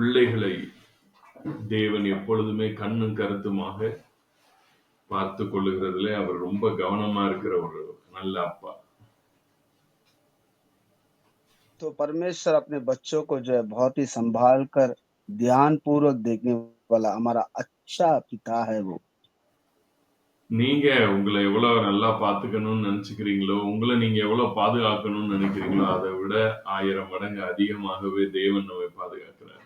குழந்தைகளை தேவன் எப்பொழுதும் கண்ணும் கருதுமாக பார்த்துக் கொளுகிறதே அவர் ரொம்ப கவனமா இருக்கிற ஒரு நல்ல அப்பா சோ परमेश्वर अपने बच्चों को जो है बहुत ही संभालकर ध्यान पूर्वक देखने वाला हमारा अच्छा पिता है वो நீங்கங்களே உங்களை இவ்ளோ நல்லா பாத்துக்கணும் நினைச்சிங்களோ உங்களை நீங்க இவ்ளோ பாதுகாக்கணும் நினைச்சிங்களோ அதவிட ஆயிரம் மடங்கு அதிகமாகவே தேவன் உமை பாதுகாக்கிற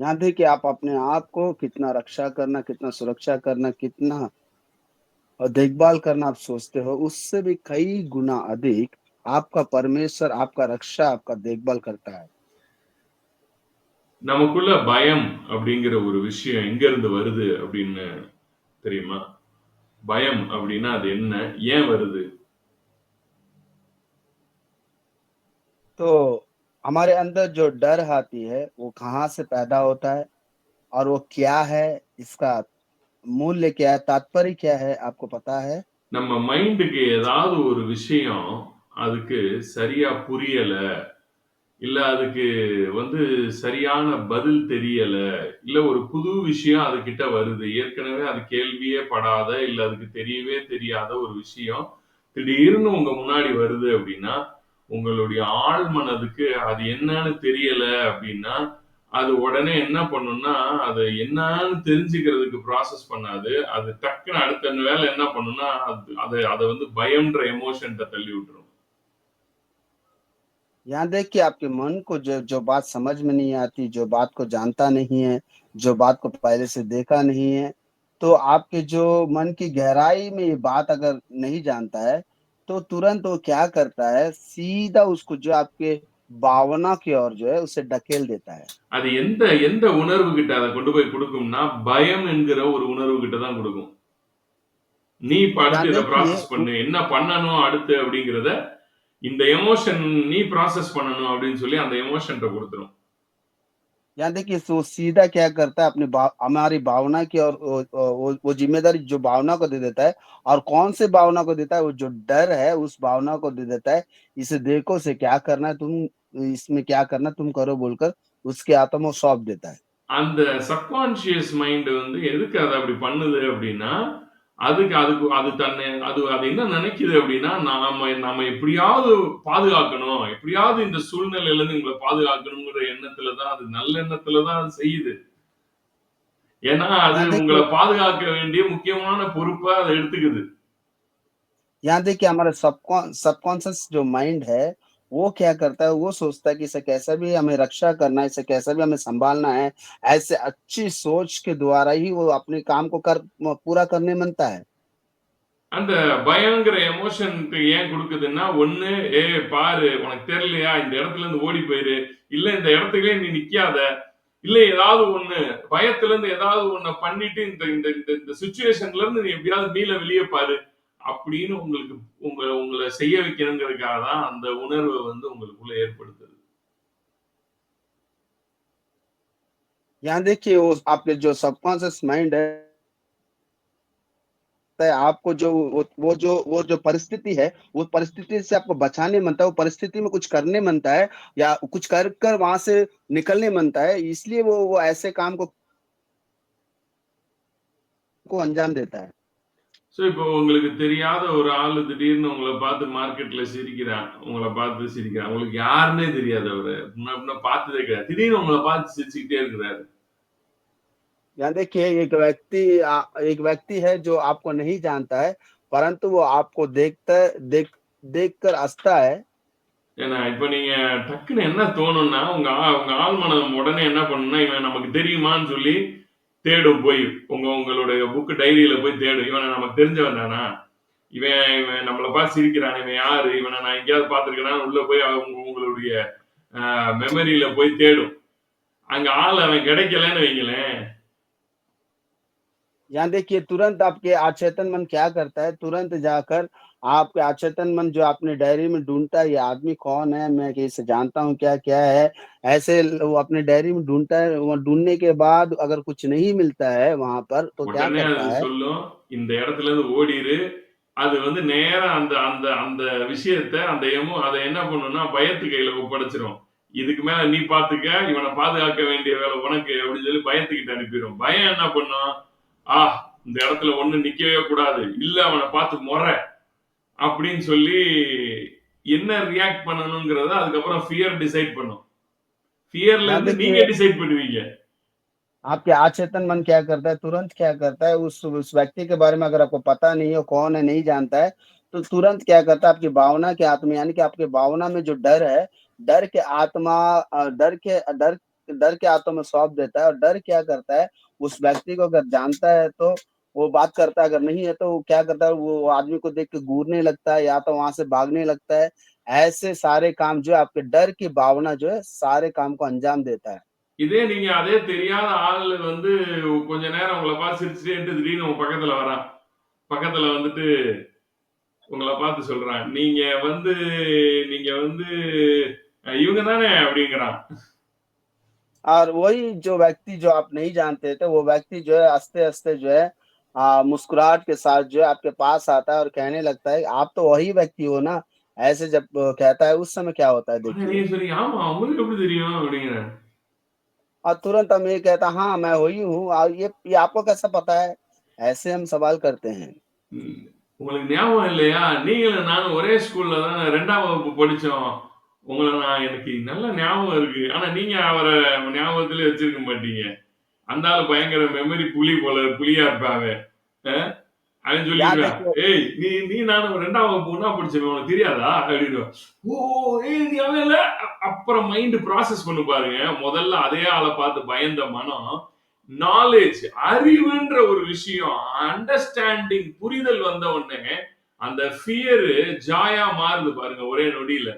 यहाँ पे कि आप अपने आप को कितना रक्षा करना कितना सुरक्षा करना कितना और देखभाल करना आप सोचते हो उससे भी कई गुना अधिक आपका परमेश्वर आपका रक्षा आपका देखभाल करता है நமக்குள்ள பயம் அப்படிங்கிற ஒரு விஷயம் எங்க இருந்து வருது அப்படின்னு தெரியுமா பயம் அப்படின்னா அது என்ன ஏன் வருது तो हमारे अंदर जो डर आती है वो कहाँ से पैदा होता है और वो क्या है इसका मूल्य क्या है तात्पर्य क्या है आपको पता है நம்ம மைண்டுக்கு ஏதாவது ஒரு விஷயம் அதுக்கு சரியா புரியல இல்ல அதுக்கு வந்து சரியான பதில் தெரியல இல்ல ஒரு புது விஷயம் அது கிட்ட வருது ஏற்கனவே அது கேள்வியே படாத இல்ல அதுக்கு தெரியவே தெரியாத ஒரு விஷயம் திடீர்னு உங்க முன்னாடி வருது அப்படின்னா உங்களுடைய ஆள் மனதுக்கு அது என்னனு தெரியல அப்படினா அது உடனே என்ன பண்ணுனனா அது என்னனு தெரிஞ்சிக்கிறதுக்கு process பண்ணாது அது டக்கு அந்த நேரல என்ன பண்ணுனனா அது அது வந்து பயம்ன்ற எமோஷன்த டல்லி விட்டுரும். यहां देखिए आपके मन को जो जो बात समझ में नहीं आती जो बात को जानता नहीं है जो बात को पहले से देखा नहीं है तो आपके जो मन की गहराई में बात अगर नहीं जानता है तो तुरंत वो क्या करता है सीधा उसको जो आपके பாவனா கியோர் ஜோ உசே டக்கேல் தேத்தா அது எந்த எந்த உணர்வு கிட்ட அத கொண்டு போய் கொடுக்கும்னா பயம் என்கிற ஒரு உணர்வு கிட்ட தான் கொடுக்கும் நீ படுத்து அடுத்து ப்ராசஸ் பண்ணு என்ன பண்ணனும் அடுத்து அப்படிங்கிறத இந்த எமோஷன் நீ ப்ராசஸ் பண்ணனும் அப்படின்னு சொல்லி அந்த எமோஷன்ட்ட கொடுத்துரும் यहाँ देखिए वो सीधा क्या करता है अपने हमारी हमारी भावना की और वो, वो जिम्मेदारी जो भावना को दे देता है और कौन से भावना को देता है वो जो डर है उस भावना को दे देता है इसे देखो से क्या करना है तुम इसमें क्या करना तुम करो बोलकर उसके आत्म सौंप देता है அந்த சப்கான்சியஸ் மைண்ட் வந்து எதுக்கு அதை அப்படி பண்ணுது அப்படின்னா அதுக்கு அதுக்கு அது தன்னை அது அது என்ன நினைக்குது அப்படின்னா நாம நாம எப்படியாவது பாதுகாக்கணும் எப்படியாவது இந்த சூழ்நிலையில இருந்து உங்களை பாதுகாக்கணுங்கிற எண்ணத்துல தான் அது நல்ல எண்ணத்துல தான் அது செய்யுது ஏன்னா அது உங்களை பாதுகாக்க வேண்டிய முக்கியமான பொறுப்பை அதை எடுத்துக்குது यहाँ देखिए हमारा सबकॉन्शियस जो वो क्या करता है वो सोचता है कि इसे कैसा भी हमें रक्षा करना है इसे कैसा भी हमें संभालना है ऐसे अच्छी सोच के द्वारा ही वो अपने काम को कर पूरा करने मनता है அந்த பயங்கர எமோஷனுக்கு ஏன் குடுக்குதுன்னா ஒண்ணு ஏய் பாரு உங்களுக்கு தெரியலையா இந்த இடத்துல இருந்து ஓடிப் போயிரு இல்ல இந்த இடத்துலயே நீ நிக்காத இல்ல ஏதாவது ஒண்ணு பயத்துல இருந்து ஏதாவது ஒண்ண பண்ணிட்டு இந்த இந்த இந்த சிச்சுவேஷன்ல இருந்து நீ எப்படியும் மீளல வெளிய போ அப்படின்னு உங்களுக்கு உங்களை உங்களை செய்ய வைக்கணுங்கிறதுக்காக தான் அந்த உணர்வை வந்து உங்களுக்குள்ள ஏற்படுத்துது यहाँ देखिए वो आपके जो सबकॉन्शियस माइंड है आपको जो वो, वो जो वो जो परिस्थिति है वो परिस्थिति से आपको बचाने मनता है वो परिस्थिति में कुछ करने मनता है या कुछ कर कर वहां से निकलने मनता है इसलिए वो वो ऐसे काम को को अंजाम देता है ஸோ இப்போ உங்களுக்கு தெரியாத ஒரு ஆள் திடீர்னு உங்களை பார்த்து மார்க்கெட்டில் சிரிக்கிறான் உங்களை பார்த்து சிரிக்கிறான் உங்களுக்கு யாருன்னே தெரியாது அவரு அப்படின்னா பார்த்ததே கிடையாது திடீர்னு உங்களை பார்த்து சிரிச்சுக்கிட்டே இருக்கிறாரு यहाँ देखिए एक व्यक्ति एक व्यक्ति है जो आपको नहीं जानता है परंतु वो आपको देखता देख देख कर हंसता है ஏன்னா இப்போ நீங்க டக்குன்னு என்ன தோணும்னா உங்க உங்க ஆழ்மனம் உடனே என்ன பண்ணுன்னா இவன் நமக்கு தெரியுமான்னு சொல்லி தேடும் போய் உங்க உங்களுடைய புக்கு டைரியில போய் தேடும் இவனை நம்ம தெரிஞ்சவன் தானா இவன் இவன் நம்மளை பார்த்து சிரிக்கிறான் இவன் யாரு இவனை நான் எங்கேயாவது பார்த்துருக்கேன் உள்ள போய் அவங்க உங்களுடைய மெமரியில போய் தேடும் அங்க ஆள் அவன் கிடைக்கலன்னு வைங்களேன் यहाँ देखिए तुरंत आपके आचेतन मन क्या करता है तुरंत जाकर आप अचेतन मन जो आपने डायरी में ढूंढता है ये आदमी कौन है मैं इसे जानता हूँ क्या क्या है ऐसे वो अपने डायरी में ढूंढता है वो ढूंढने के बाद अगर कुछ नहीं मिलता है वहां पर तो क्या करता है இந்த இடத்துல இருந்து ஓடிரு அது வந்து நேரம் அந்த அந்த அந்த விஷயத்த அந்த எமோ அதை என்ன பண்ணும்னா பயத்து கையில ஒப்படைச்சிரும் இதுக்கு மேல நீ பாத்துக்க இவனை பாதுகாக்க வேண்டிய வேலை உனக்கு அப்படின்னு சொல்லி பயத்துக்கிட்ட அனுப்பிடும் பயம் என்ன பண்ணும் ஆ இந்த இடத்துல ஒண்ணு நிக்கவே கூடாது இல்ல அவனை பார்த்து முறை அப்படின்னு சொல்லி என்ன ரியாக்ட் பண்ணணுங்கிறத அதுக்கப்புறம் ஃபியர் டிசைட் பண்ணும் ஃபியர்ல இருந்து நீங்க டிசைட் பண்ணுவீங்க आपके आचेतन मन क्या करता है तुरंत क्या करता है उस उस व्यक्ति के बारे में अगर आपको पता नहीं है कौन है नहीं जानता है तो तुरंत क्या करता है आपकी भावना के आत्मा यानी कि आपके भावना में जो डर है डर के आत्मा डर के डर डर के आत्मा में सौंप देता है और डर क्या करता है उस व्यक्ति को अगर जानता है तो वो बात करता है अगर नहीं है तो वो क्या करता है वो आदमी को देख के घूरने लगता है या तो वहां से भागने लगता है ऐसे सारे काम जो है आपके डर की भावना जो है सारे काम को अंजाम देता है இதே நீங்க அதே தெரியாத ஆள் வந்து கொஞ்ச நேரம் உங்களை பார்த்து சிரிச்சுட்டு திடீர்னு உங்க பக்கத்துல பக்கத்துல வந்துட்டு உங்களை பார்த்து சொல்றான் நீங்க வந்து நீங்க வந்து இவங்க தானே அப்படிங்கிறான் और वही जो व्यक्ति जो आप नहीं जानते थे वो व्यक्ति जो है आस्ते आस्ते जो है मुस्कुराहट के साथ जो है आपके पास आता है और कहने लगता है आप तो वही व्यक्ति हो ना ऐसे जब कहता है उस समय क्या होता है देखिए और तुरंत हम ये कहता हाँ मैं वही हूँ ये, ये आपको कैसा पता है ऐसे हम सवाल करते हैं உங்களுக்கு ஞாபகம் இல்லையா நீங்களும் நானும் ஒரே ஸ்கூல்ல தான் ரெண்டாம் வகுப்பு படிச்சோம் உங்களை நான் எனக்கு நல்ல ஞாபகம் இருக்கு ஆனா நீங்க அவரை ஞாபகத்திலே வச்சிருக்க மாட்டீங்க அந்தாலும் பயங்கர மெமரி புலி போல புலியா இருப்பாவே அப்படின்னு சொல்லிடுவேன் ஏய் நீ நீ நானும் ரெண்டாவது வகுப்பு ஒன்னா உனக்கு தெரியாதா அப்படின்னு ஓ அப்புறம் மைண்ட் ப்ராசஸ் பண்ணு பாருங்க முதல்ல அதே ஆளை பார்த்து பயந்த மனம் நாலேஜ் அறிவுன்ற ஒரு விஷயம் அண்டர்ஸ்டாண்டிங் புரிதல் வந்த உடனே அந்த ஃபியர் ஜாயா மாறுது பாருங்க ஒரே நொடியில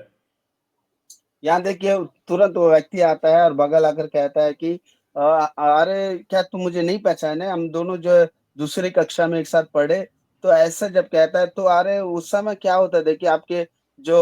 यहाँ देखिए तुरंत वो व्यक्ति आता है और बगल आकर कहता है कि अरे क्या तुम मुझे नहीं पहचाने हम दोनों जो दूसरी कक्षा में एक साथ पढ़े तो ऐसा जब कहता है तो अरे उस समय क्या होता है देखिए आपके जो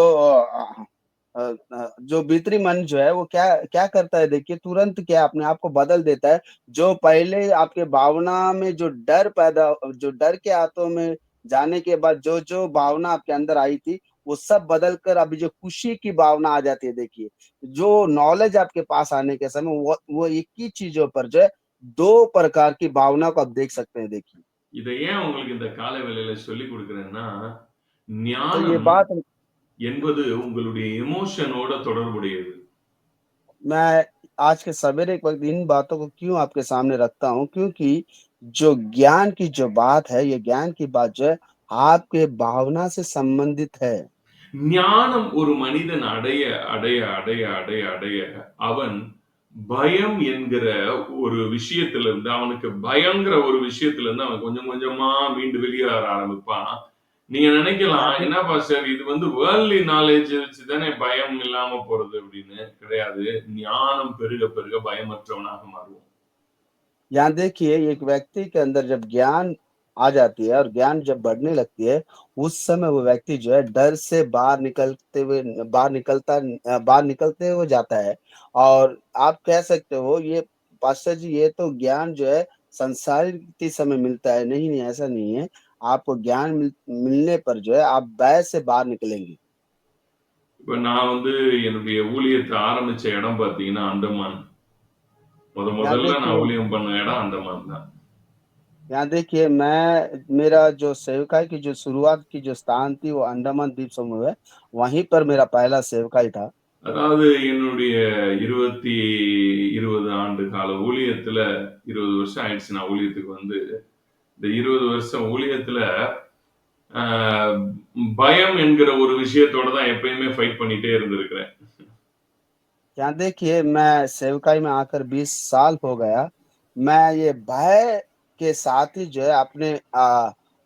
जो भीतरी मन जो है वो क्या क्या करता है देखिए तुरंत क्या अपने आप को बदल देता है जो पहले आपके भावना में जो डर पैदा जो डर के हाथों में जाने के बाद जो जो भावना आपके अंदर आई थी वो सब बदल कर अभी जो खुशी की भावना आ जाती है देखिए जो नॉलेज आपके पास आने के समय वो वो एक ही चीजों पर जो है दो प्रकार की भावना को आप देख सकते हैं देखिए இதை ஏன் உங்களுக்கு இந்த காலை வேலையில சொல்லி கொடுக்குறேன்னா ஞானம் என்பது உங்களுடைய எமோஷனோட தொடர்புடையது मैं आज के सवेरे एक वक्त इन बातों को क्यों आपके सामने रखता हूँ क्योंकि जो ज्ञान की जो बात है ये ज्ञान की बात जो है आपके भावना से संबंधित है ஞானம் ஒரு மனிதன் அடைய அடைய அடைய அடைய அடைய அவன் பயம் என்கிற ஒரு விஷயத்துல இருந்து அவனுக்கு பயங்கிற ஒரு விஷயத்துல இருந்து அவன் கொஞ்சம் கொஞ்சமா மீண்டு வெளியே வர ஆரம்பிப்பான் நீங்க நினைக்கலாம் என்னப்பா சார் இது வந்து வேர்ல்லி நாலேஜ் வச்சு தானே பயம் இல்லாம போறது அப்படின்னு கிடையாது ஞானம் பெருக பெருக பயமற்றவனாக மாறுவோம் यहाँ देखिए एक व्यक्ति के अंदर जब ज्ञान आ जाती है और ज्ञान जब बढ़ने लगती है उस समय वो व्यक्ति जो है डर से बाहर निकलते हुए बाहर निकलता बाहर निकलते हुए जाता है और आप कह सकते हो ये पास्टर जी ये तो ज्ञान जो है संसारिक समय मिलता है नहीं नहीं ऐसा नहीं है आपको ज्ञान मिल, मिलने पर जो है आप भय से बाहर निकलेंगे இப்ப நான் வந்து என்னுடைய ஊழியத்தை ஆரம்பிச்ச இடம் பாத்தீங்கன்னா அந்தமான் முத முதல்ல நான் ஊழியம் பண்ண இடம் அந்தமான் தான் यहाँ देखिए मैं मेरा जो सेवकाई की जो शुरुआत की जो स्थान थी वो अंडमान द्वीप समूह है वहीं पर मेरा पहला सेवकाई था அதாவது என்னுடைய இருபத்தி இருபது ஆண்டு கால ஊழியத்துல இருபது வருஷம் ஆயிடுச்சு நான் ஊழியத்துக்கு வந்து இந்த இருபது வருஷம் ஊழியத்துல பயம் என்கிற ஒரு விஷயத்தோட தான் எப்பயுமே ஃபைட் பண்ணிட்டே இருந்திருக்கிறேன் यहाँ देखिए मैं सेवकाई में आकर 20 साल हो गया के साथ ही जो है आपने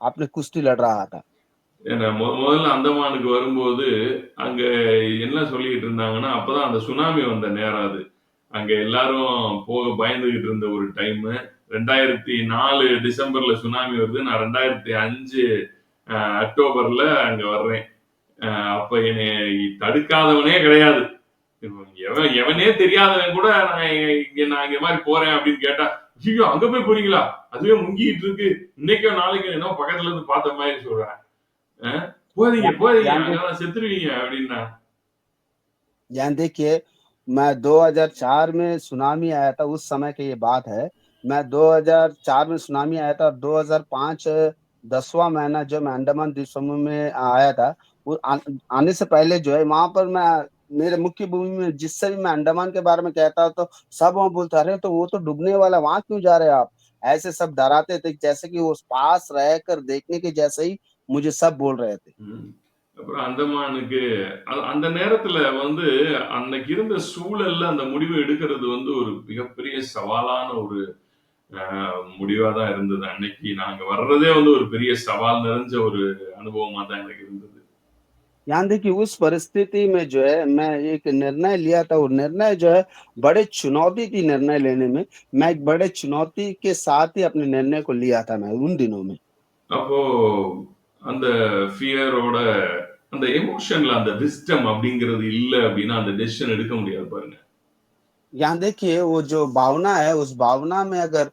आपने कुश्ती लड़ रहा था முதல்ல அந்தமானுக்கு வரும்போது அங்க என்ன சொல்லிட்டு இருந்தாங்கன்னா அப்பதான் அந்த சுனாமி வந்த நேரம் அது அங்க எல்லாரும் போக பயந்துகிட்டு இருந்த ஒரு டைம் ரெண்டாயிரத்தி நாலு டிசம்பர்ல சுனாமி வருது நான் ரெண்டாயிரத்தி அஞ்சு அக்டோபர்ல அங்க வர்றேன் அப்ப என்னை தடுக்காதவனே கிடையாது எவன் எவனே தெரியாதவன் கூட நான் இங்க நான் இங்க மாதிரி போறேன் அப்படின்னு கேட்டா ကြည့် ங்கங்க ပဲ కొరింగలా అదిమే ముంగిట్ிருக்கு నిన్నకే నా లైకెన పగతల నుండి பார்த்த மாதிரி சொல்றேன் పోడిங்க పోడిங்க అలా సెట్రు వింగ అడినా యాంతేకి ਮੈਂ 2004 మే సునామీ ఆయా త ఆ సమయకే ఈ బాత్ హై మ 2004 మే సునామీ ఆయా త 2005 10వ మాహన జో మందమన్ దిసమొ మే ఆయా త ఆనే సే పహలే జో హై మాపర్ మ मेरे मुख्य भूमि में जिससे भी मैं अंडमान के बारे में कहता हूँ तो सब वहां बोलते अरे तो वो तो डूबने वाला वहां क्यों जा रहे आप ऐसे सब डराते थे जैसे कि वो पास रह देखने के जैसे ही मुझे सब बोल रहे थे அப்புறம் அந்தமானுக்கு அந்த நேரத்துல வந்து அன்னைக்கு இருந்த சூழல்ல அந்த முடிவு எடுக்கிறது வந்து ஒரு மிகப்பெரிய சவாலான ஒரு முடிவா தான் இருந்தது அன்னைக்கு நாங்க வர்றதே வந்து ஒரு பெரிய சவால் நிறைஞ்ச ஒரு அனுபவமா தான் எனக்கு இருந்தது यहाँ देखिए उस परिस्थिति में जो है मैं एक निर्णय लिया था और निर्णय जो है बड़े चुनौती थी निर्णय लेने में मैं एक बड़े चुनौती के साथ ही अपने निर्णय को लिया था मैं उन दिनों में அப்போ அந்த ஃபியரோட அந்த எமோஷன்ல அந்த விஸ்டம் அப்படிங்கிறது இல்ல அப்படின்னா அந்த டெசிஷன் எடுக்க முடியாது பாருங்க यहाँ देखिए वो जो भावना है उस भावना में अगर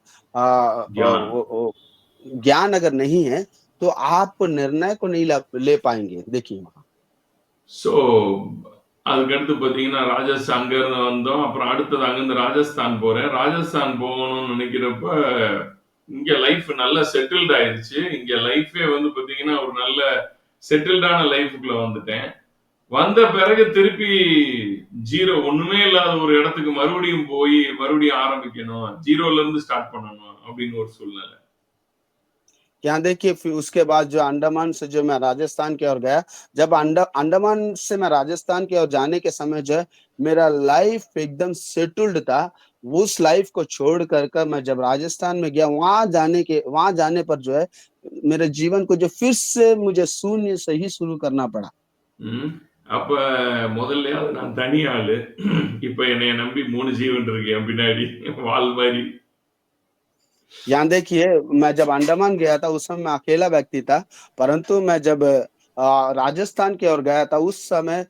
ज्ञान अगर नहीं है तो आप निर्णय को नहीं ले पाएंगे देखिए वहां ஸோ அதுக்கடுத்து பார்த்தீங்கன்னா ராஜஸ்தான் அங்கேருந்து வந்தோம் அப்புறம் அடுத்தது அங்கேருந்து ராஜஸ்தான் போகிறேன் ராஜஸ்தான் போகணும்னு நினைக்கிறப்ப இங்கே லைஃப் நல்லா செட்டில்ட் ஆயிடுச்சு இங்கே லைஃபே வந்து பார்த்தீங்கன்னா ஒரு நல்ல செட்டில்டான லைஃபுக்குள்ளே வந்துட்டேன் வந்த பிறகு திருப்பி ஜீரோ ஒன்றுமே இல்லாத ஒரு இடத்துக்கு மறுபடியும் போய் மறுபடியும் ஆரம்பிக்கணும் ஜீரோலேருந்து ஸ்டார்ட் பண்ணணும் அப்படின்னு ஒரு சூழ்நிலை यहाँ देखिए फिर उसके बाद जो अंडमान से जो मैं राजस्थान की ओर गया जब अंडा अंडमान से मैं राजस्थान की ओर जाने के समय जो है मेरा लाइफ एकदम सेटल्ड था उस लाइफ को छोड़ कर कर मैं जब राजस्थान में गया वहां जाने के वहां जाने पर जो है मेरे जीवन को जो फिर से मुझे शून्य से ही शुरू करना पड़ा அப்ப முதல்ல நான் தனி ஆளு இப்ப என்னைய நம்பி மூணு ஜீவன் இருக்கு பின்னாடி வால் மாதிரி यहाँ देखिए मैं जब अंडमान गया था उस समय मैं अकेला व्यक्ति था परंतु मैं जब राजस्थान की ओर गया था उस समय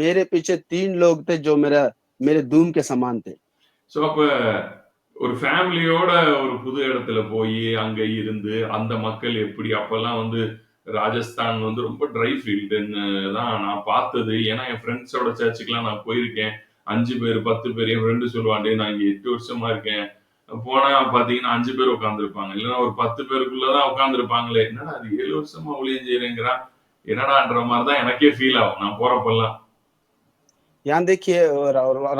मेरे पीछे तीन लोग थे जो मेरा मेरे धूम के समान थे ஸோ அப்போ ஒரு ஃபேமிலியோட ஒரு புது இடத்துல போய் அங்க இருந்து அந்த மக்கள் எப்படி அப்போல்லாம் வந்து ராஜஸ்தான் வந்து ரொம்ப ட்ரை ஃபீல்டுன்னு தான் நான் பார்த்தது ஏன்னா என் ஃப்ரெண்ட்ஸோட சர்ச்சுக்கெலாம் நான் போயிருக்கேன் அஞ்சு பேர் பத்து பேர் என் ஃப்ரெண்டு சொல்லுவாண்டே நான் இங்கே எட்டு வருஷமா இருக்கேன் போனா பாத்தீங்கன்னா அஞ்சு பேர் உட்காந்துருப்பாங்க இல்லைன்னா ஒரு பத்து பேருக்குள்ளதான் உட்காந்துருப்பாங்களே என்னடா அது ஏழு வருஷமா ஊழியம் செய்யறேங்கிறான் என்னடான்ற எனக்கே ஆகும் நான் போறப்பெல்லாம் यहाँ देखिए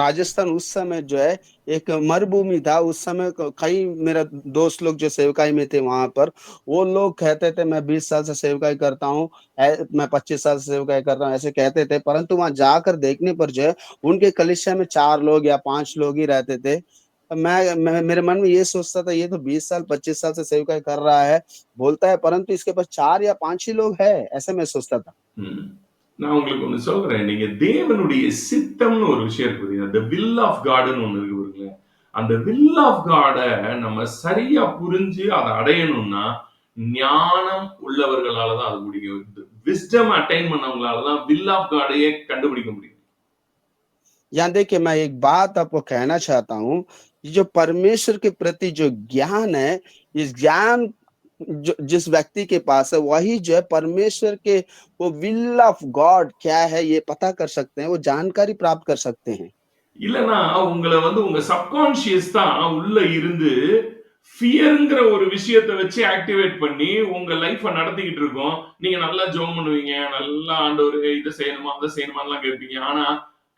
राजस्थान उस समय जो है एक मरुभूमि था उस समय कई मेरे दोस्त लोग जो सेवकाई में थे वहां पर वो लोग कहते थे मैं 20 साल से सेवकाई करता हूँ मैं 25 साल से सेवकाई कर रहा हूँ ऐसे कहते थे परंतु वहां जाकर देखने पर जो है उनके कलिशा में चार लोग या पांच लोग ही रहते थे मैं मेरे मन में ये सोचता था ये तो 20 साल 25 साल से सेविका कर रहा है बोलता है परंतु इसके पास चार या पांच ही लोग है ऐसे मैं सोचता था நான் உங்களுக்கு ஒன்று சொல்றேன் நீங்க தேவனுடைய சித்தம்னு ஒரு விஷயம் இருக்குது வில் ஆஃப் காடுன்னு ஒன்று இருக்கு அந்த வில் ஆஃப் காடை நம்ம சரியா புரிஞ்சு அதை அடையணும்னா ஞானம் உள்ளவர்களால தான் அது முடியும் விஸ்டம் அட்டைன் பண்ணவங்களால தான் வில் ஆஃப் காடையே கண்டுபிடிக்க முடியும் यहाँ देखिए मैं एक बात आपको कहना चाहता हूँ जो परमेश्वर के प्रति जो ज्ञान है इस ज्ञान जो जिस व्यक्ति के पास है वही जो है परमेश्वर के वो विल ऑफ गॉड क्या है ये पता कर सकते हैं वो जानकारी प्राप्त कर सकते हैं இல்லனா உங்களை வந்து உங்க சப்கான்சியஸ் தான் உள்ள இருந்து ஃபியருங்கிற ஒரு விஷயத்தை வச்சு ஆக்டிவேட் பண்ணி உங்க லைஃப்பை நடத்திக்கிட்டு இருக்கோம் நீங்க நல்லா ஜோம் பண்ணுவீங்க நல்லா ஆண்டவர் இதை செய்யணுமா அதை செய்யணுமான்லாம் கேட்பீங்க ஆனா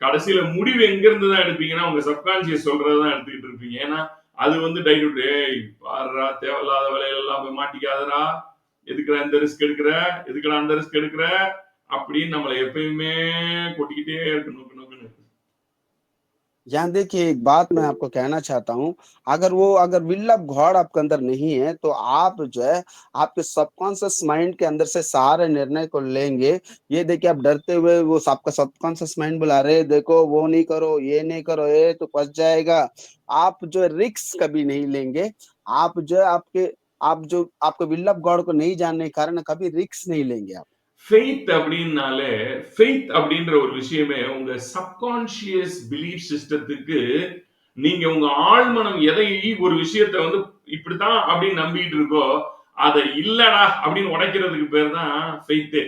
கடைசியில முடிவு எங்க இருந்து தான் எடுப்பீங்கன்னா உங்க சப்கான்சியஸ் சொல்றதுதான் எடுத்துக்கிட்டு இருப்பீங்க ஏன்னா அது வந்து டைட்டு ஏய் பாருறா தேவையில்லாத வேலையில எல்லாம் போய் மாட்டிக்காதரா எதுக்குற இந்த ரிஸ்க் எடுக்கிற எதுக்குடா அந்த ரிஸ்க் எடுக்கிற அப்படின்னு நம்மளை எப்பயுமே கொட்டிக்கிட்டே இருக்கணும் यहाँ देखिए एक बात मैं आपको कहना चाहता हूँ अगर वो अगर विल्लभ घोड़ आपके अंदर नहीं है तो आप जो है आपके सबकॉन्शियस माइंड के अंदर से सारे निर्णय को लेंगे ये देखिए आप डरते हुए वो आपका सबकॉन्शियस माइंड बुला रहे देखो वो नहीं करो ये नहीं करो ये तो फंस जाएगा आप जो है रिक्स कभी नहीं लेंगे आप जो है आपके आप जो आपके विल्लभ घोड़ को नहीं जानने के कारण कभी रिक्स नहीं लेंगे आप ஃபெய்த் அப்படின்னாலே ஃபெய்த் அப்படின்ற ஒரு விஷயமே உங்க சப்கான்சியஸ் பிலீஃப் சிஸ்டத்துக்கு நீங்க உங்க ஆழ்மனம் எதை ஒரு விஷயத்த வந்து இப்படித்தான் அப்படின்னு நம்பிட்டு இருக்கோ அதை இல்லடா அப்படின்னு உடைக்கிறதுக்கு பேர் தான் ஃபெய்த்தே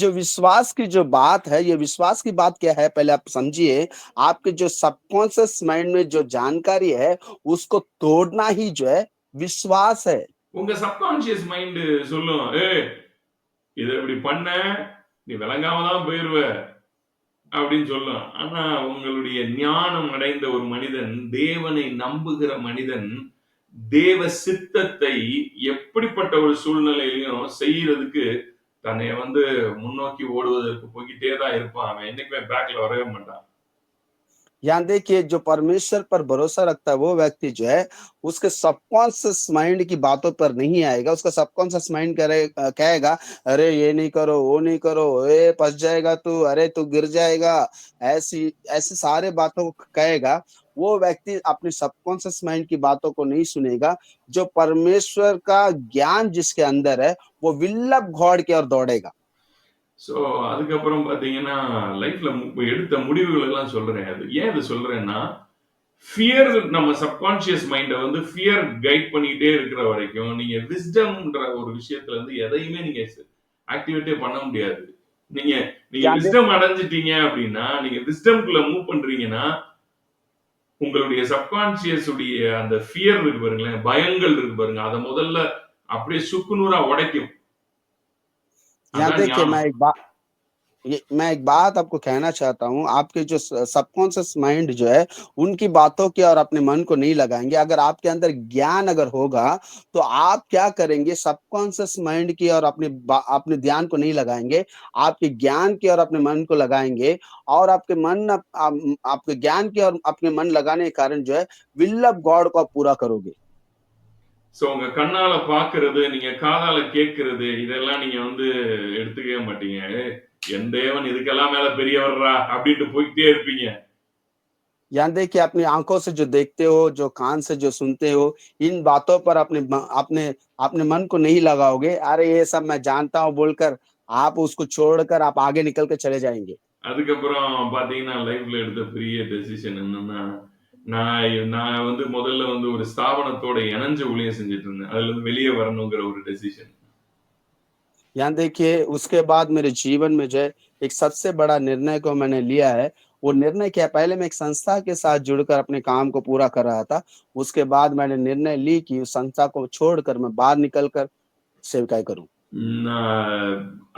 जो विश्वास की जो बात है ये विश्वास की बात क्या है पहले आप समझिए आपके जो सबकॉन्सियस माइंड में जो जानकारी है उसको तोड़ना ही जो है विश्वास है उनका सबकॉन्शियस माइंड சொல்லும் ஏய் இதை இப்படி பண்ண நீ விளங்காம தான் போயிடுவ அப்படின்னு சொல்லும் ஆனா உங்களுடைய ஞானம் அடைந்த ஒரு மனிதன் தேவனை நம்புகிற மனிதன் தேவ சித்தத்தை எப்படிப்பட்ட ஒரு சூழ்நிலையிலையும் செய்யறதுக்கு தன்னை வந்து முன்னோக்கி ஓடுவதற்கு போய்கிட்டே தான் இருப்பான் அவன் என்னைக்குமே பேக்ல வரவே மாட்டான் यहाँ देखिए जो परमेश्वर पर भरोसा रखता है वो व्यक्ति जो है उसके सबकॉन्शियस माइंड की बातों पर नहीं आएगा उसका सबकॉन्शियस माइंड कहेगा अरे ये नहीं करो वो नहीं करो ए फस जाएगा तू अरे तू गिर जाएगा ऐसी ऐसे सारे बातों को कहेगा वो व्यक्ति अपने सबकॉन्शियस माइंड की बातों को नहीं सुनेगा जो परमेश्वर का ज्ञान जिसके अंदर है वो विल्लभ घोड़ के और दौड़ेगा ஸோ அதுக்கப்புறம் பார்த்தீங்கன்னா லைஃப்பில் எடுத்த முடிவுகள் எல்லாம் சொல்கிறேன் அது ஏன் இது சொல்கிறேன்னா ஃபியர் நம்ம சப்கான்ஷியஸ் மைண்டை வந்து ஃபியர் கைட் பண்ணிகிட்டே இருக்கிற வரைக்கும் நீங்கள் விஸ்டம்ன்ற ஒரு விஷயத்துலேருந்து எதையுமே நீங்கள் ஆக்டிவேட்டே பண்ண முடியாது நீங்க நீங்க விஸ்டம் அடைஞ்சிட்டீங்க அப்படின்னா நீங்க விஸ்டம்குள்ள மூவ் பண்றீங்கன்னா உங்களுடைய சப்கான்சியஸ் உடைய அந்த ஃபியர் இருக்கு பாருங்களேன் பயங்கள் இருக்கு பாருங்க அதை முதல்ல அப்படியே சுக்குநூறா உடைக்கும் यहाँ देखिए मैं एक बात मैं एक बात आपको कहना चाहता हूँ आपके जो सबकॉन्शियस माइंड जो है उनकी बातों की और अपने मन को नहीं लगाएंगे अगर आपके अंदर ज्ञान अगर होगा तो आप क्या करेंगे सबकॉन्शियस माइंड की और अपने अपने ध्यान को नहीं लगाएंगे आपके ज्ञान की और अपने मन को लगाएंगे और आपके मन आप, आपके ज्ञान की और अपने मन लगाने के कारण जो है विल्लभ गॉड को पूरा करोगे ஸோ உங்க கண்ணால பாக்குறது நீங்க காதால கேட்கறது இதெல்லாம் நீங்க வந்து எடுத்துக்கவே மாட்டீங்க என் தேவன் இதுக்கெல்லாம் மேல பெரியவர்ரா அப்படின்ட்டு போய்கிட்டே இருப்பீங்க यहाँ देखिए अपने आंखों से जो देखते हो जो कान से जो सुनते हो इन बातों पर अपने अपने अपने मन को नहीं लगाओगे अरे ये सब मैं जानता हूँ बोलकर आप उसको छोड़कर आप आगे निकल के चले जाएंगे அதுக்கப்புறம் பாத்தீங்கன்னா லைஃப்ல எடுத்த பெரிய டெசிஷன் என்னன்னா ನಾಯ ನಂದ ಮೊದಲ ಒಂದು ಸ್ಥಾವನತோடு ಇನಂಜು ಉಳಿಯ ಸೆنجಿತ್ತೆ ಅದರಿಂದ ಬೆಲಿಯ ವರನುವೆಗರೆ ಒಂದು ಡಿಸಿಷನ್ ಯಾಂದಕ್ಕೆ ಅದಕ್ಕೆ ಆಸ್ಕೇ ಬಾದ್ ಮೇರೆ ಜೀವನ್ ಮೇ ಜೈ ಏಕ್ ಸಬ್ಸೆ ಬಡಾ ನಿರ್ಣಯ ಕೋ ಮನೆ ಲಿಯಾ ಹ ವೋ ನಿರ್ಣಯ ಕ್ಯಾ ಪಹಲೇ ಮೇಕ್ ಸಂಸ್ಥಾ ಕೆ ಸಾತ್ ಜುಡ್ಕರ್ ಅಪ್ನೆ ಕಾಮ್ ಕೋ ಪೂರಾ ಕರ ರಹಾ ಥಾ ಉಸ್ಕೇ ಬಾದ್ ಮನೆ ನಿರ್ಣಯ ಲೀ ಕಿ ಸಂಸ್ಥಾ ಕೋ ಚೋಡ್ಕರ್ ಮ ಬಾರ್ نکلಕರ್ ಸೇವಕಾಯ ಕರು ನ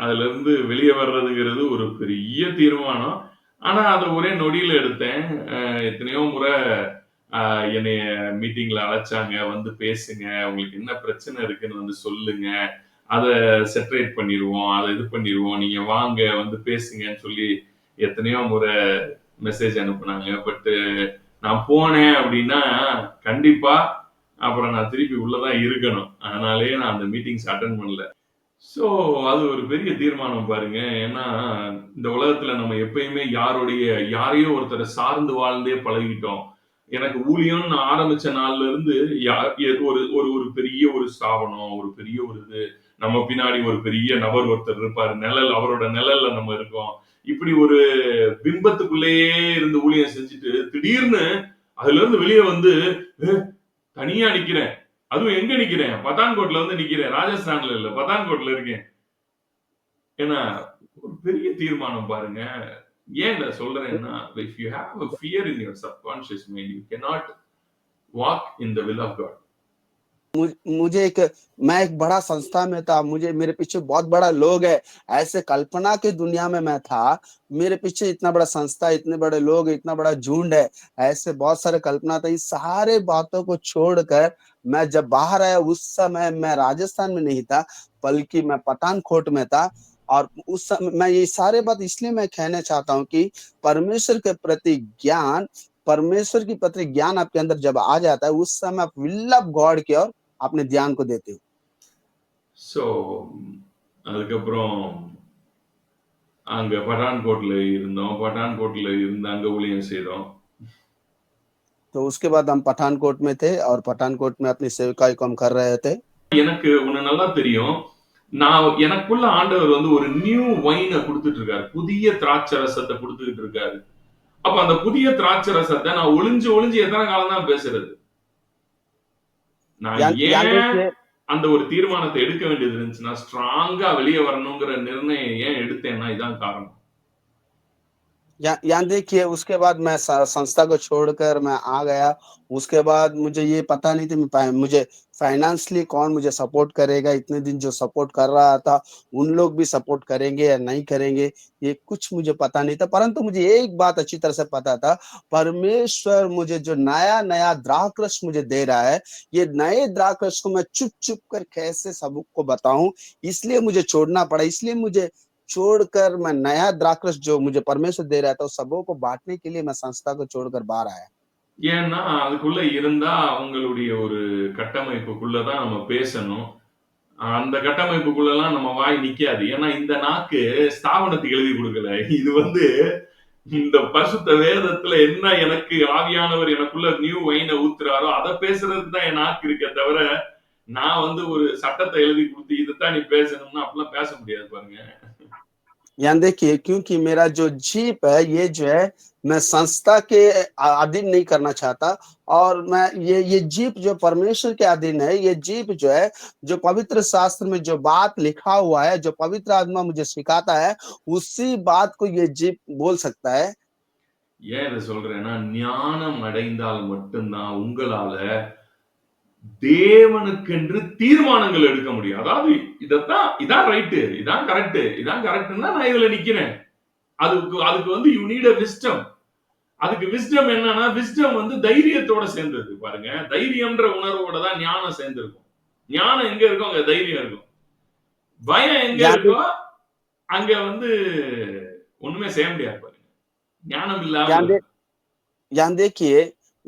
ಅದರಿಂದ ಬೆಲಿಯ ವರನುವೆಗರೆ ಒಂದು ಪ್ರಿಯ ತಿರ್ಮಾನಂ ஆனா அதை ஒரே நொடியில எடுத்தேன் எத்தனையோ முறை என்னைய மீட்டிங்ல அழைச்சாங்க வந்து பேசுங்க உங்களுக்கு என்ன பிரச்சனை இருக்குன்னு வந்து சொல்லுங்க அதை செப்பரேட் பண்ணிடுவோம் அதை இது பண்ணிடுவோம் நீங்க வாங்க வந்து பேசுங்கன்னு சொல்லி எத்தனையோ முறை மெசேஜ் அனுப்புனாங்க பட்டு நான் போனேன் அப்படின்னா கண்டிப்பா அப்புறம் நான் திருப்பி உள்ளதான் இருக்கணும் அதனாலேயே நான் அந்த மீட்டிங்ஸ் அட்டன் பண்ணல ஸோ அது ஒரு பெரிய தீர்மானம் பாருங்க. ஏன்னா, இந்த உலகத்துல நம்ம எப்பயுமே யாருடைய யாரையோ ஒருத்தரை சார்ந்து வாழ்ந்தே பழகிட்டோம். எனக்கு ஊழியம்னு நான் ஆரம்பிச்ச நாள்ல யா ஒரு ஒரு ஒரு பெரிய ஒரு ஸ்தாபனம், ஒரு பெரிய ஒரு இது. நம்ம பின்னாடி ஒரு பெரிய நபர் ஒருத்தர் இருப்பாரு. நிழல் அவரோட நிழல்ல நம்ம இருக்கோம். இப்படி ஒரு பிம்பத்துக்குள்ளேயே இருந்து ஊழியம் செஞ்சுட்டு, திடீர்னு அதுல இருந்து வெளிய வந்து, தனியா நிக்கிறேன்." அதுவும் எங்க நிக்கிறேன் பத்தான்கோட்ல வந்து நிக்கிறேன் ராஜஸ்தான்ல இல்ல பத்தான்கோட்ல இருக்கேன் ஏன்னா ஒரு பெரிய தீர்மானம் பாருங்க ஏன் நான் சொல்றேன்னா if you have a fear in your subconscious mind you cannot walk in the will of God मुझे एक मैं एक बड़ा संस्था में था मुझे मेरे पीछे बहुत बड़ा लोग है ऐसे कल्पना की दुनिया में मैं था मेरे पीछे इतना बड़ा संस्था इतने बड़े लोग इतना बड़ा झुंड है ऐसे बहुत सारे कल्पना था इस सारे बातों को छोड़कर मैं जब बाहर आया उस समय मैं राजस्थान में नहीं था बल्कि मैं पठानकोट में था और उस समय मैं ये सारे बात इसलिए मैं कहना चाहता हूँ कि परमेश्वर के प्रति ज्ञान परमेश्वर की पत्र ज्ञान आपके अंदर जब आ जाता है उस समय आप विल ऑफ गॉड की ओर अपने ध्यान को देते हो ஸோ அதுக்கப்புறம் அங்கே பட்டான்கோட்டில் இருந்தோம் பட்டான்கோட்டில் இருந்து அங்கே ஊழியம் செய்தோம் तो उसके बाद हम पठानकोट में थे और पठानकोट में अपनी सेविकाई को हम कर रहे थे எனக்கு உன்னை நல்லா தெரியும் நான் எனக்குள்ள ஆண்டவர் வந்து ஒரு நியூ வைனை கொடுத்துட்டு இருக்காரு புதிய திராட்சை ரசத்தை கொடுத்துட்டு இருக்காரு அப்ப அந்த புதிய திராட்சை ரசத்தை நான் ஒளிஞ்சு ஒளிஞ்சு எத்தனை காலம் தான் பேசுறது நான் ஏன் அந்த ஒரு தீர்மானத்தை எடுக்க வேண்டியது இருந்துச்சுன்னா ஸ்ட்ராங்கா வெளியே வரணுங்கிற நிர்ணயம் ஏன் எடுத்தேன்னா இதான் காரணம் या, देखिए उसके बाद मैं संस्था को छोड़कर मैं आ गया उसके बाद मुझे ये पता नहीं था मुझे फाइनेंशली कौन मुझे सपोर्ट करेगा इतने दिन जो सपोर्ट कर रहा था उन लोग भी सपोर्ट करेंगे या नहीं करेंगे ये कुछ मुझे पता नहीं था परंतु मुझे एक बात अच्छी तरह से पता था परमेश्वर मुझे जो नया नया द्राक्रस मुझे दे रहा है ये नए द्राक्रस को मैं चुप चुप कर कैसे सबको बताऊं इसलिए मुझे छोड़ना पड़ा इसलिए मुझे छोड़कर मैं नया द्राक्षरस जो मुझे परमेश्वर दे रहा था सबों को बांटने के लिए मैं संस्था को छोड़कर बाहर आया ஏன்னா அதுக்குள்ள இருந்தா அவங்களுடைய ஒரு கட்டமைப்புக்குள்ளதான் நம்ம பேசணும் அந்த கட்டமைப்புக்குள்ள எல்லாம் நம்ம வாய் நிக்காது ஏன்னா இந்த நாக்கு ஸ்தாபனத்துக்கு எழுதி கொடுக்கல இது வந்து இந்த பசுத்த வேதத்துல என்ன எனக்கு ஆவியானவர் எனக்குள்ள நியூ வைனை ஊத்துறாரோ அதை பேசுறதுக்கு தான் என் நாக்கு இருக்க தவிர நான் வந்து ஒரு சட்டத்தை எழுதி கொடுத்து இதுதான் நீ பேசணும்னா அப்படிலாம் பேச முடியாது பாருங்க यानी देखिए क्योंकि मेरा जो जीप है ये जो है मैं संस्था के अधीन नहीं करना चाहता और मैं ये ये जीप जो परमेश्वर के अधीन है ये जीप जो है जो पवित्र शास्त्र में जो बात लिखा हुआ है जो पवित्र आत्मा मुझे सिखाता है उसी बात को ये जीप बोल सकता है ஏன் இதை சொல்றேன்னா ஞானம் அடைந்தால் மட்டும்தான் உங்களால தேவனுக்கென்று தீர்மானங்கள் எடுக்க முடியும் அதாவது இதத்தான் இதான் ரைட்டு இதான் கரெக்ட் இதான் கரெக்டுன்னா நான் இதுல நிக்கிறேன் அதுக்கு அதுக்கு வந்து யூனிட விஸ்டம் அதுக்கு விஸ்டம் என்னன்னா விஸ்டம் வந்து தைரியத்தோட சேர்ந்திருக்கு பாருங்க தைரியம்ன்ற உணர்வோட தான் ஞானம் சேர்ந்திருக்கும் ஞானம் எங்க இருக்கும் அங்க தைரியம் இருக்கும் பயம் எங்க இருக்கோ அங்க வந்து ஒண்ணுமே செய்ய முடியாது பாருங்க ஞானம் இல்லாம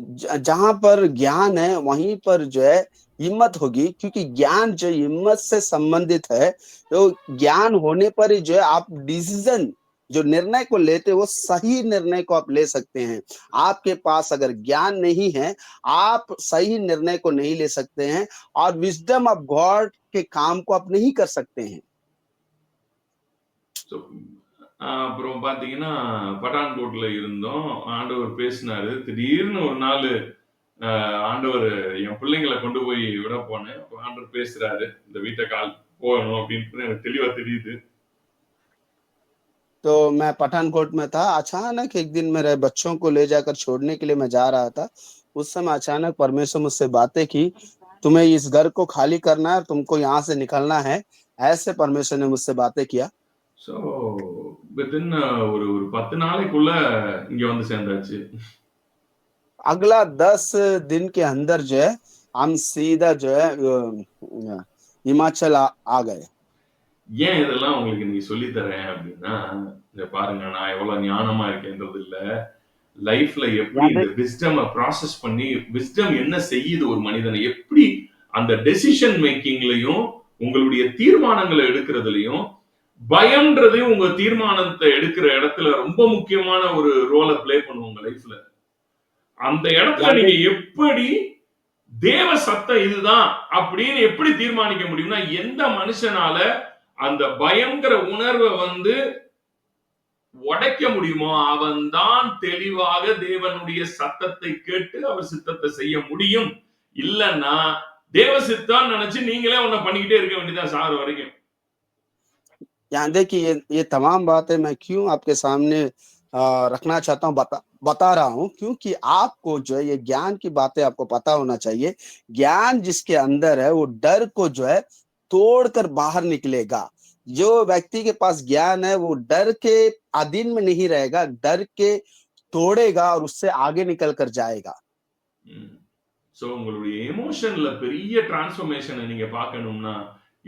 जहां पर ज्ञान है वहीं पर जो है हिम्मत होगी क्योंकि ज्ञान जो हिम्मत से संबंधित है तो ज्ञान होने पर ही जो है आप डिसीजन जो निर्णय को लेते वो सही निर्णय को आप ले सकते हैं आपके पास अगर ज्ञान नहीं है आप सही निर्णय को नहीं ले सकते हैं और विजडम ऑफ गॉड के काम को आप नहीं कर सकते हैं ஆ அப்புறம் பார்த்தீங்கன்னா, பட்டான்கோட்ல இருந்தோம். ஆண்டவர் பேசினாரு. திடீர்னு ஒரு நாளு அ ஆண்டவர் என் பிள்ளைங்கள கொண்டு போய் விட போனேன். அப்ப ஆண்டவர் பேசுறாரு. இந்த வீட்ட கால் போகணும் அப்படின்னு எனக்கு தெளிவா தெரியுது. तो मैं पठानकोट में था। अचानक एक दिन मेरे बच्चों को ले जाकर छोड़ने के लिए मैं जा रहा था। उस समय अचानक परमेश्वर मुझसे बातें की, तुम्हें इस घर को खाली करना है और तुमको यहाँ से निकलना है। ऐसे परमेश्वर ने मुझसे बातें किया। సో வித்தின் uh, ஒரு ஒரு பத்து நாளைக்குள்ள இங்க வந்து சேர்ந்தாச்சு அகலா தஸ் दिन के अंदर जो है हम सीधा जो है ஏன் இதெல்லாம் உங்களுக்கு நீங்க சொல்லி தரேன் அப்படின்னா இந்த பாருங்க நான் எவ்வளவு ஞானமா இருக்கேன்றது இல்ல லைஃப்ல எப்படி இந்த விஸ்டம் ப்ராசஸ் பண்ணி விஸ்டம் என்ன செய்யுது ஒரு மனிதனை எப்படி அந்த டெசிஷன் மேக்கிங்லயும் உங்களுடைய தீர்மானங்களை எடுக்கிறதுலயும் பயம்ன்றதையும் உங்க தீர்மானத்தை எடுக்கிற இடத்துல ரொம்ப முக்கியமான ஒரு ரோலை பிளே பண்ணுவோம் உங்க லைஃப்ல அந்த இடத்துல நீங்க எப்படி தேவ சத்தம் இதுதான் அப்படின்னு எப்படி தீர்மானிக்க முடியும்னா எந்த மனுஷனால அந்த பயங்கர உணர்வை வந்து உடைக்க முடியுமோ அவன் தான் தெளிவாக தேவனுடைய சத்தத்தை கேட்டு அவர் சித்தத்தை செய்ய முடியும் இல்லைன்னா தேவ சித்தான் நினைச்சு நீங்களே உன்னை பண்ணிக்கிட்டே இருக்க வேண்டியதான் சார் வரைக்கும் यहाँ देखिए ये ये तमाम बातें मैं क्यों आपके सामने रखना चाहता हूँ बता बता रहा हूँ क्योंकि आपको जो है ये ज्ञान की बातें आपको पता होना चाहिए ज्ञान जिसके अंदर है वो डर को जो है तोड़कर बाहर निकलेगा जो व्यक्ति के पास ज्ञान है वो डर के अधीन में नहीं रहेगा डर के तोड़ेगा और उससे आगे निकल कर जाएगा सो हम्म। so, உங்களுடைய எமோஷன்ல பெரிய டிரான்ஸ்ஃபர்மேஷனை நீங்க பார்க்கணும்னா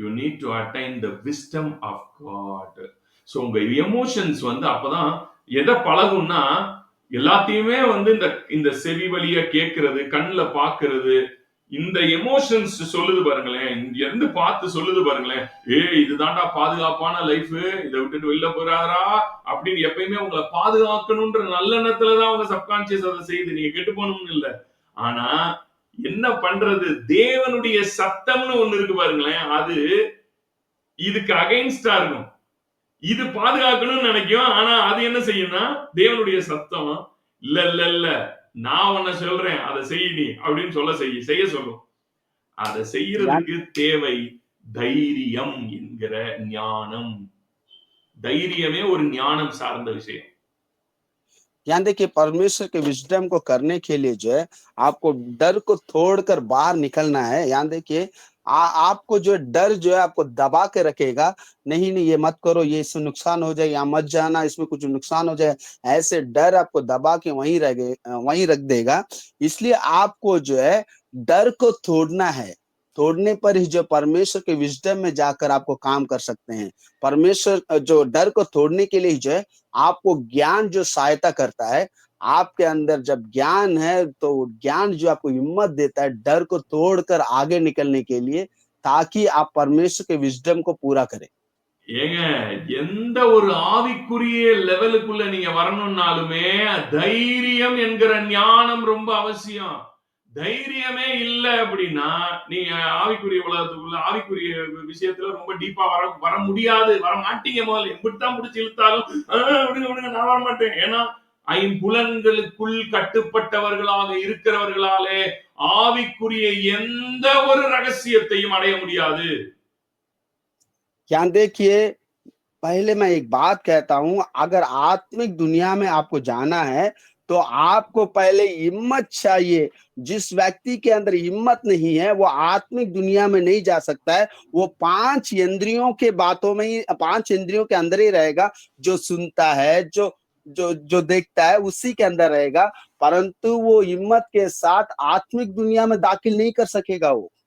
you need to attain the wisdom of God so உங்க எமோஷன்ஸ் வந்து அப்பதான் எதை பழகும்னா எல்லாத்தையுமே வந்து இந்த இந்த செவி வழியா கேட்கறது கண்ணில் பார்க்கறது இந்த எமோஷன்ஸ் சொல்லுது பாருங்களேன் இருந்து பார்த்து சொல்லுது பாருங்களேன் ஏ இதுதான்டா பாதுகாப்பான லைஃப் இதை விட்டுட்டு வெளில போறாரா அப்படின்னு எப்பயுமே உங்களை பாதுகாக்கணும்ன்ற நல்லெண்ணத்துலதான் அவங்க சப்கான்சியஸ் அதை செய்யுது நீங்க கெட்டு போகணும்னு இல்லை ஆனா என்ன பண்றது தேவனுடைய சத்தம்னு ஒண்ணு இருக்கு பாருங்களேன் அது இதுக்கு அகைன்ஸ்டா இருக்கும் இது பாதுகாக்கணும்னு நினைக்கும் ஆனா அது என்ன செய்யும்னா தேவனுடைய சத்தம் இல்ல இல்ல இல்ல நான் உன்ன சொல்றேன் அதை செய்ய நீ அப்படின்னு சொல்ல செய்ய செய்ய சொல்லும் அதை செய்யறதுக்கு தேவை தைரியம் என்கிற ஞானம் தைரியமே ஒரு ஞானம் சார்ந்த விஷயம் ध्यान देखिए परमेश्वर के विजडम को करने के लिए जो है आपको डर को छोड़कर बाहर निकलना है ध्यान देखिए आपको जो डर जो है आपको दबा के रखेगा नहीं नहीं ये मत करो ये इससे नुकसान हो जाए या मत जाना इसमें कुछ नुकसान हो जाए ऐसे डर आपको दबा के वहीं रह वहीं रख देगा इसलिए आपको जो है डर को तोड़ना है तोड़ने पर ही जो परमेश्वर के विजडम में जाकर आपको काम कर सकते हैं परमेश्वर जो डर को तोड़ने के लिए जो है आपको ज्ञान जो सहायता करता है आपके अंदर जब ज्ञान है तो ज्ञान जो आपको हिम्मत देता है डर को तोड़कर आगे निकलने के लिए ताकि आप परमेश्वर के विजडम को पूरा करें ஏங்க எந்த ஒரு ஆவிக்குரிய லெவலுக்குள்ள நீங்க வரணும்னாலுமே தைரியம் என்கிற ஞானம் ரொம்ப அவசியம் தைரியமே இல்லை அப்படின்னா நீங்க ஆவிக்குரிய உலகத்துக்குள்ள ஆவிக்குரிய விஷயத்துல ரொம்ப டீப்பா வர வர முடியாது வர மாட்டீங்க முதல்ல எப்படித்தான் பிடிச்சி இழுத்தாலும் விடுங்க விடுங்க நான் வர மாட்டேன் ஏன்னா ஐம்புலன்களுக்குள் கட்டுப்பட்டவர்களாக இருக்கிறவர்களாலே ஆவிக்குரிய எந்த ஒரு ரகசியத்தையும் அடைய முடியாது देखिए पहले मैं एक बात कहता हूं अगर आत्मिक दुनिया में आपको जाना है तो आपको पहले हिम्मत चाहिए जिस व्यक्ति के अंदर हिम्मत नहीं है वो आत्मिक दुनिया में नहीं जा सकता है वो पांच इंद्रियों के बातों में ही पांच इंद्रियों के अंदर ही रहेगा जो सुनता है जो जो जो देखता है उसी के अंदर रहेगा परंतु वो हिम्मत के साथ आत्मिक दुनिया में दाखिल नहीं कर सकेगा वो